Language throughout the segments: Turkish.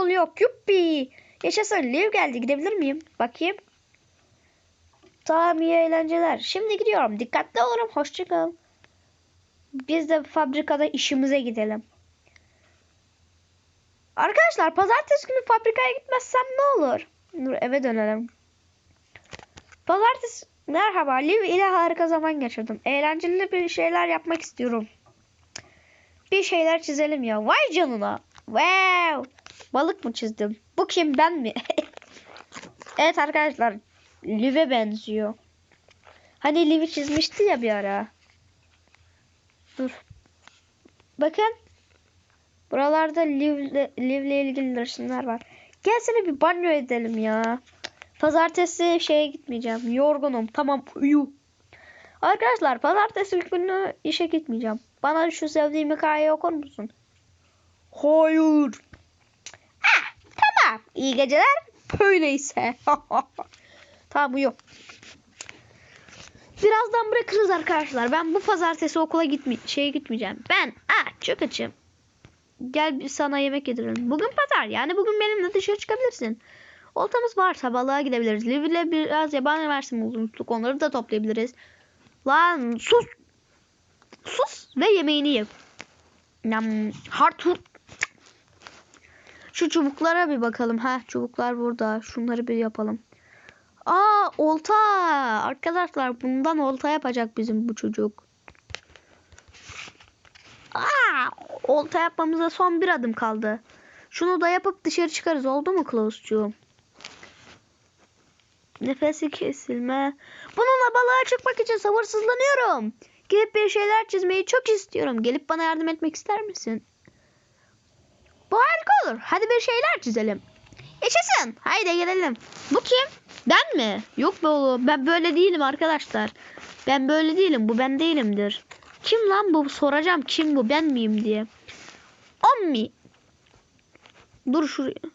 okul yok. Yuppi. Yaşasın. Liv geldi. Gidebilir miyim? Bakayım. Tamam iyi eğlenceler. Şimdi gidiyorum. Dikkatli olun. Hoşçakal. Biz de fabrikada işimize gidelim. Arkadaşlar pazartesi günü fabrikaya gitmezsem ne olur? Dur eve dönelim. Pazartesi merhaba Liv ile harika zaman geçirdim. Eğlenceli bir şeyler yapmak istiyorum. Bir şeyler çizelim ya. Vay canına. Wow. Balık mı çizdim? Bu kim ben mi? evet arkadaşlar. Liv'e benziyor. Hani Liv'i çizmişti ya bir ara. Dur. Bakın. Buralarda Liv'le Liv'le ilgili resimler var. Gelsene bir banyo edelim ya. Pazartesi şeye gitmeyeceğim. Yorgunum. Tamam uyu. Arkadaşlar pazartesi günü işe gitmeyeceğim. Bana şu sevdiğim hikayeyi okur musun? Hayır. Tamam. İyi geceler. Öyleyse. tamam uyu. Birazdan bırakırız arkadaşlar. Ben bu pazartesi okula gitme şeye gitmeyeceğim. Ben ah çok açım. Gel sana yemek yedirelim. Bugün pazar yani bugün benimle dışarı çıkabilirsin. Oltamız varsa balığa gidebiliriz. Liv ile biraz yabani versin bulmuştuk. Onları da toplayabiliriz. Lan sus. Sus ve yemeğini ye. Nam Hartur. Şu çubuklara bir bakalım. Ha çubuklar burada. Şunları bir yapalım. Aa olta. Arkadaşlar bundan olta yapacak bizim bu çocuk. Aa, olta yapmamıza son bir adım kaldı. Şunu da yapıp dışarı çıkarız. Oldu mu Klaus'cuğum? Nefesi kesilme. Bununla balığa çıkmak için sabırsızlanıyorum. Gidip bir şeyler çizmeyi çok istiyorum. Gelip bana yardım etmek ister misin? Olur. Hadi bir şeyler çizelim. Yaşasın. Haydi gelelim. Bu kim? Ben mi? Yok be oğlum. Ben böyle değilim arkadaşlar. Ben böyle değilim. Bu ben değilimdir. Kim lan bu? Soracağım kim bu? Ben miyim diye. Ommi. Dur şuraya.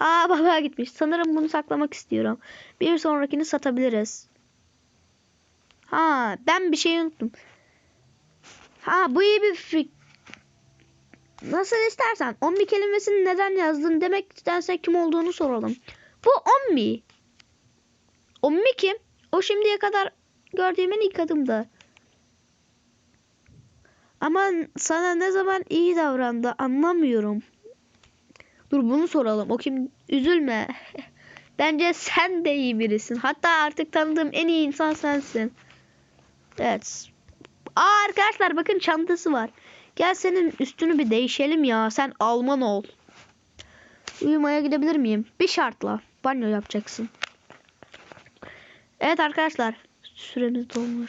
Aa balığa gitmiş. Sanırım bunu saklamak istiyorum. Bir sonrakini satabiliriz. Ha ben bir şey unuttum. Ha bu iyi bir fik. Nasıl istersen. Ommi kelimesini neden yazdın demek istersen kim olduğunu soralım. Bu Ommi. Ommi kim? O şimdiye kadar gördüğüm en iyi kadındı. Ama sana ne zaman iyi davrandı anlamıyorum. Dur bunu soralım. O kim? Üzülme. Bence sen de iyi birisin. Hatta artık tanıdığım en iyi insan sensin. Evet. Aa arkadaşlar bakın çantası var. Gel senin üstünü bir değişelim ya. Sen Alman ol. Uyumaya gidebilir miyim? Bir şartla. Banyo yapacaksın. Evet arkadaşlar. Süremiz dolmuş.